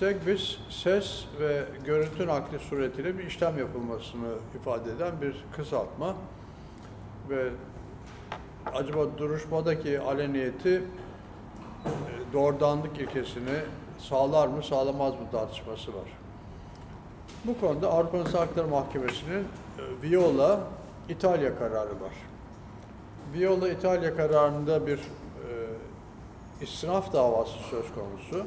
Segbis, ses ve görüntü nakli suretiyle bir işlem yapılmasını ifade eden bir kısaltma ve acaba duruşmadaki aleniyeti e, doğrudanlık ilkesini sağlar mı sağlamaz mı tartışması var. Bu konuda Avrupa İnsan Hakları Mahkemesi'nin e, Viola İtalya kararı var. Viola İtalya kararında bir e, istinaf davası söz konusu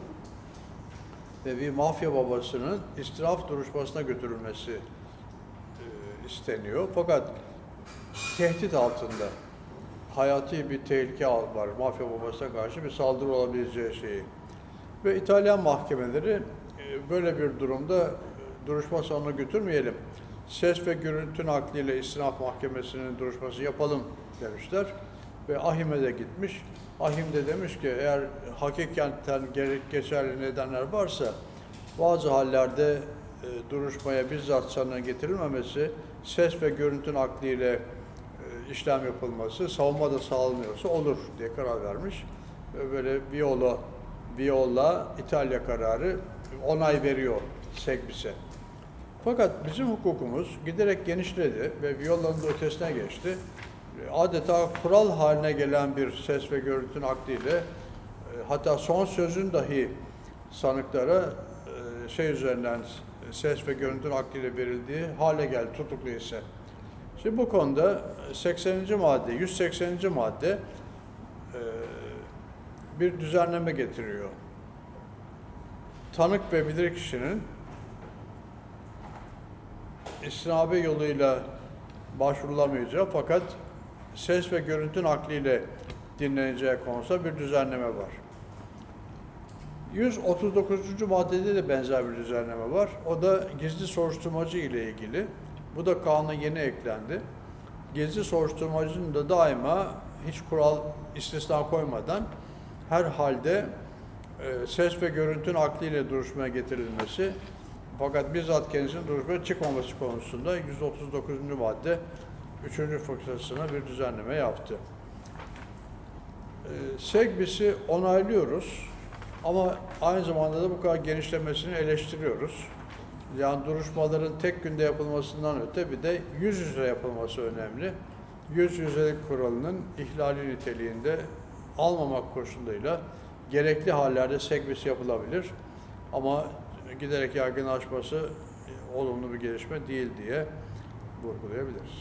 ve bir mafya babasının istinaf duruşmasına götürülmesi e, isteniyor. Fakat tehdit altında hayati bir tehlike var mafya babasına karşı bir saldırı olabileceği şeyi. Ve İtalyan mahkemeleri e, böyle bir durumda e, duruşma sonuna götürmeyelim. Ses ve görüntü nakliyle istinaf mahkemesinin duruşması yapalım demişler. Ve Ahim'e de gitmiş. Ahim de demiş ki eğer hakikaten gerek geçerli nedenler varsa bazı hallerde e, duruşmaya bizzat sanığın getirilmemesi, ses ve görüntü nakliyle e, işlem yapılması, savunma da sağlanıyorsa olur diye karar vermiş. Ve böyle Viola, Viola İtalya kararı onay veriyor Segbis'e. Fakat bizim hukukumuz giderek genişledi ve Viola'nın da ötesine geçti. Adeta kural haline gelen bir ses ve görüntü nakliyle e, hatta son sözün dahi sanıklara e, şey üzerinden ses ve görüntü nakliyle verildiği hale geldi tutuklu ise. Şimdi bu konuda 80. madde, 180. madde e, bir düzenleme getiriyor. Tanık ve bilirkişinin istinabe yoluyla başvurulamayacağı fakat ses ve görüntü nakliyle dinleneceği konusunda bir düzenleme var. 139. maddede de benzer bir düzenleme var. O da gizli soruşturmacı ile ilgili. Bu da kanuna yeni eklendi. Gizli soruşturmacının da daima hiç kural istisna koymadan her halde e, ses ve görüntü nakliyle duruşmaya getirilmesi fakat bizzat kendisinin duruşmaya çıkmaması konusunda 139. madde 3. fıkrasına bir düzenleme yaptı. E, Segbis'i onaylıyoruz ama aynı zamanda da bu kadar genişlemesini eleştiriyoruz. Yani duruşmaların tek günde yapılmasından öte bir de yüz yüze yapılması önemli. Yüz yüzelik kuralının ihlali niteliğinde almamak koşuluyla gerekli hallerde sekbis yapılabilir. Ama giderek yaygınlaşması e, olumlu bir gelişme değil diye vurgulayabiliriz.